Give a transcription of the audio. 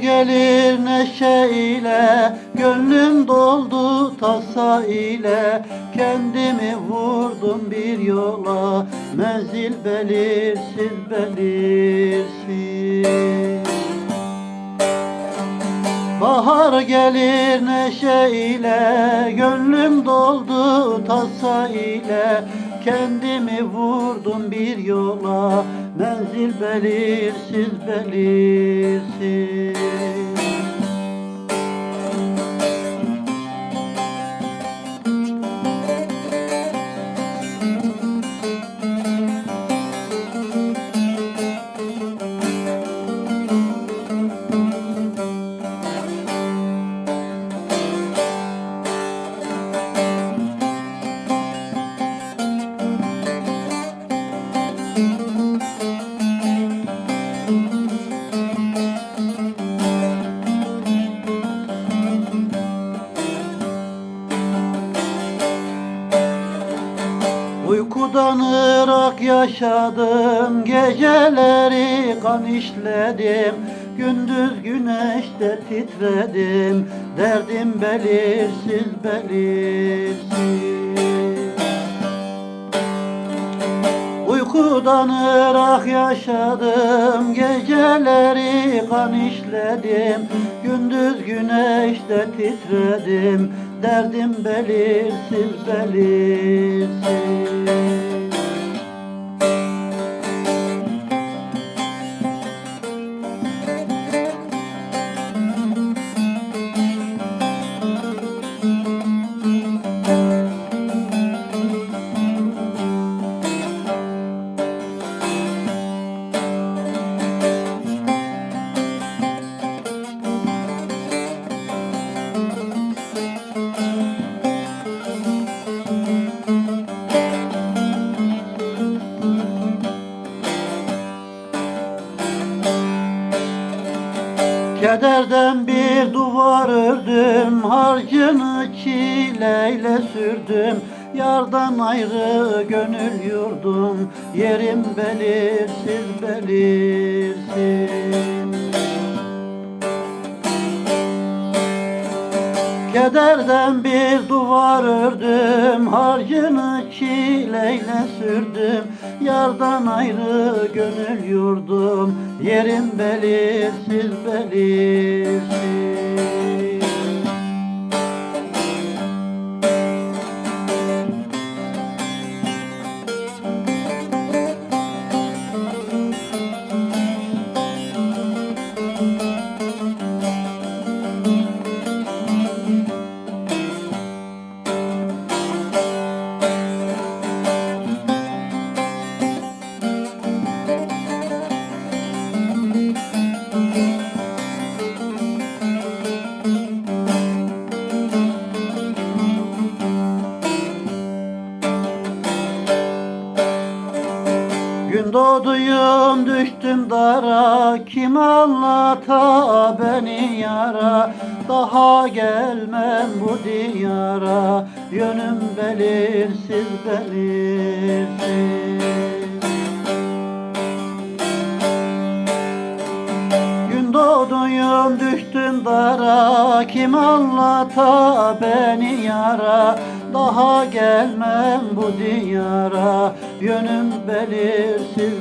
gelir neşe ile Gönlüm doldu tasa ile. Kendimi vurdum bir yola Menzil belirsiz belirsiz Bahar gelir neşe ile Gönlüm doldu tasa ile Kendimi vurdum bir yola. Menzil belirsiz belirsiz Uykudan ırak yaşadım Geceleri kan işledim. Gündüz güneşte titredim Derdim belirsiz belirsiz Uykudan ırak yaşadım Geceleri kan işledim Gündüz güneşte titredim. Derdim belirsiz belirsiz Kederden bir duvar ördüm Harcını çileyle sürdüm. Yardan ayrı gönül yurdum Yerim belirsiz belirsiz. Kederden bir duvar ördüm Harcını çileyle sürdüm Yardan ayrı gönül yurdum Yerim belirsiz belirsiz doğduyum düştüm dara. Kim anlata beni yara? Daha gelmem bu diyara. Yönüm belirsiz belirsiz Kim anlata beni yara Daha gelmem bu diyara. Yönüm belirsiz belirsiz